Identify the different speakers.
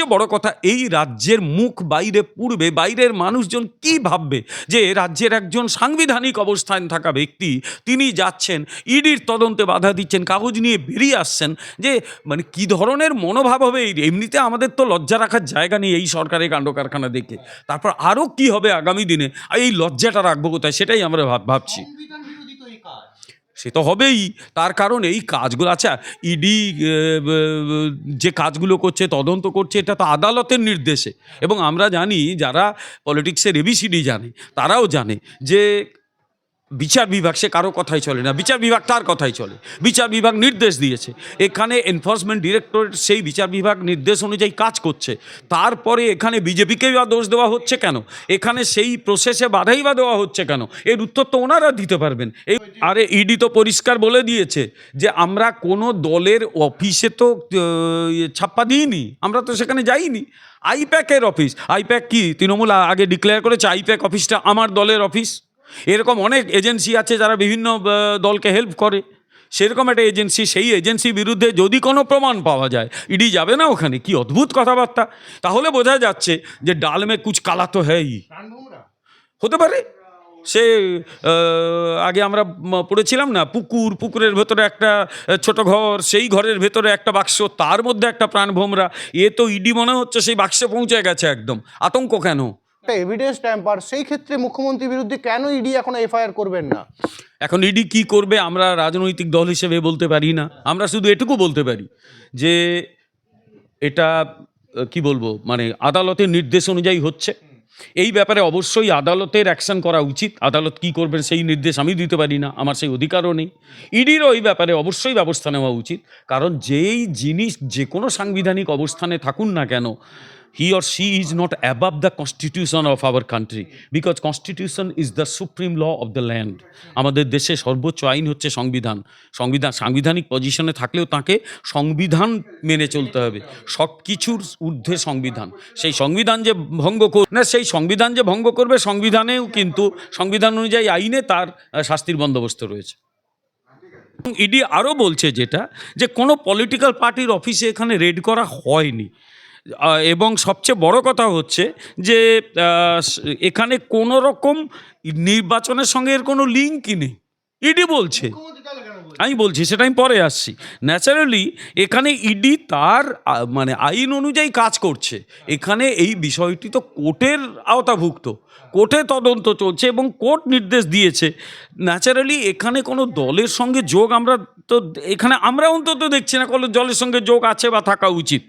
Speaker 1: সবচেয়ে বড় কথা, এই রাজ্যের মুখ বাইরে পূর্বে বাইরের মানুষজন কি ভাববে? যে রাজ্যের একজন সাংবিধানিক অবস্থান থাকা ব্যক্তি, তিনি যাচ্ছেন, ইডির তদন্তে বাধা দিচ্ছেন, কাগজ নিয়ে বেরিয়ে আসছেন, যে মানে কি ধরনের মনোভাব হবে এই? এমনিতে আমাদের তো লজ্জা রাখার জায়গা নেই এই সরকারের কাণ্ড কারখানা দেখে। তারপর আরও কি হবে আগামী দিনে? এই লজ্জাটা রাখব কোথায়? সেটাই আমরা ভাব- ভাবছি
Speaker 2: সংবিধান বিরোধী তো এই কাজ
Speaker 1: সে তো হবেই। তার কারণ এই কাজগুলো আচ্ছা ইডি যে কাজগুলো করছে, তদন্ত করছে, এটা তো আদালতের নির্দেশে। এবং আমরা জানি, যারা পলিটিক্সের এবিসিডি জানে, তারাও জানে যে বিচার বিভাগ, সে কারও কথাই চলে না। বিচার বিভাগ তার কথাই চলে। বিচার বিভাগ নির্দেশ দিয়েছে। এখানে এনফোর্সমেন্ট ডিরেক্টরেট সেই বিচার বিভাগ নির্দেশ অনুযায়ী কাজ করছে। তারপরে এখানে বিজেপিকেই বা দোষ দেওয়া হচ্ছে কেন? এখানে সেই প্রসেসে বাধাই বা দেওয়া হচ্ছে কেন? এর উত্তর তো ওনারা দিতে পারবেন। এই আরে ইডি তো পরিষ্কার বলে দিয়েছে যে আমরা কোনো দলের অফিসে তো ছাপ্পা দিইনি। আমরা তো সেখানে যাইনি। আইপ্যাকের অফিস আইপ্যাক কি? তৃণমূল আগে ডিক্লেয়ার করেছে আইপ্যাক অফিসটা আমার দলের অফিস এরকম অনেক এজেন্সি আছে যারা বিভিন্ন দলকে হেল্প করে। সেরকম একটা এজেন্সি, সেই এজেন্সির বিরুদ্ধে যদি কোনো প্রমাণ পাওয়া যায়, ইডি যাবে না ওখানে, কি অদ্ভুত কথাবার্তা। তাহলে বোঝা যাচ্ছে যে ডাল মে কুচ কালা তো হ্যাই হতে পারে। সে আগে আমরা পড়েছিলাম না, পুকুর, পুকুরের ভেতরে একটা ছোট ঘর, সেই ঘরের ভেতরে একটা বাক্স, তার মধ্যে একটা প্রাণভোমরা। এ তো ইডি মনে হচ্ছে সেই বাক্সে পৌঁছে গেছে একদম। আতঙ্ক কেন?
Speaker 2: একটা এভিডেন্স ট্যাম্পার সেই ক্ষেত্রে মুখ্যমন্ত্রীর বিরুদ্ধে কেন ইডি এখন এফআইআর করবেন না?
Speaker 1: এখন ইডি কি করবে আমরা রাজনৈতিক দল হিসেবে বলতে পারি না। আমরা শুধু এটুকু বলতে পারি যে এটা, কি বলব মানে আদালতের নির্দেশ অনুযায়ী হচ্ছে। এই ব্যাপারে অবশ্যই আদালতের অ্যাকশন করা উচিত। আদালত কি করবেন সেই নির্দেশ আমি দিতে পারি না, আমার সেই অধিকারও নেই। ইডিরও এই ব্যাপারে অবশ্যই ব্যবস্থা নেওয়া উচিত। কারণ যেই জিনিস, যে কোনো সাংবিধানিক অবস্থানে থাকুন না কেন he or she is not above the constitution of our country because constitution is the supreme law of the land আমাদের দেশে সর্বোচ্চ আইন হচ্ছে সংবিধান। সংবিধান, সাংবিধানিক পজিশনে থাকলেও তাকে সংবিধান মেনে চলতে হবে। সব কিছুর ঊর্ধ্বে সংবিধান। সেই সংবিধান যে ভঙ্গ কর না, সেই সংবিধান যে ভঙ্গ করবে সংবিধানেও কিন্তু সংবিধান অনুযায়ী আইনে তার শাস্তির বন্দোবস্ত রয়েছে। ইডি আরও বলছে যেটা, যে কোনো পলিটিক্যাল পার্টির অফিসে এখানে রেড করা হয়নি। এবং সবচেয়ে বড় কথা হচ্ছে যে এখানে কোনো রকম নির্বাচনের সঙ্গে এর কোনো লিঙ্কই নেই। ইডি বলছে। আমি বলছি, সেটা আমি পরে আসছি। ন্যাচারালি এখানে ইডি তার মানে আইন অনুযায়ী কাজ করছে। এখানে এই বিষয়টি তো কোর্টের আওতাভুক্ত। কোর্টে তদন্ত চলছে এবং কোর্ট নির্দেশ দিয়েছে। ন্যাচারালি এখানে কোনো দলের সঙ্গে যোগ আমরা তো, এখানে আমরা অন্তত দেখছি না কোনো দলের সঙ্গে যোগ আছে বা থাকা উচিত।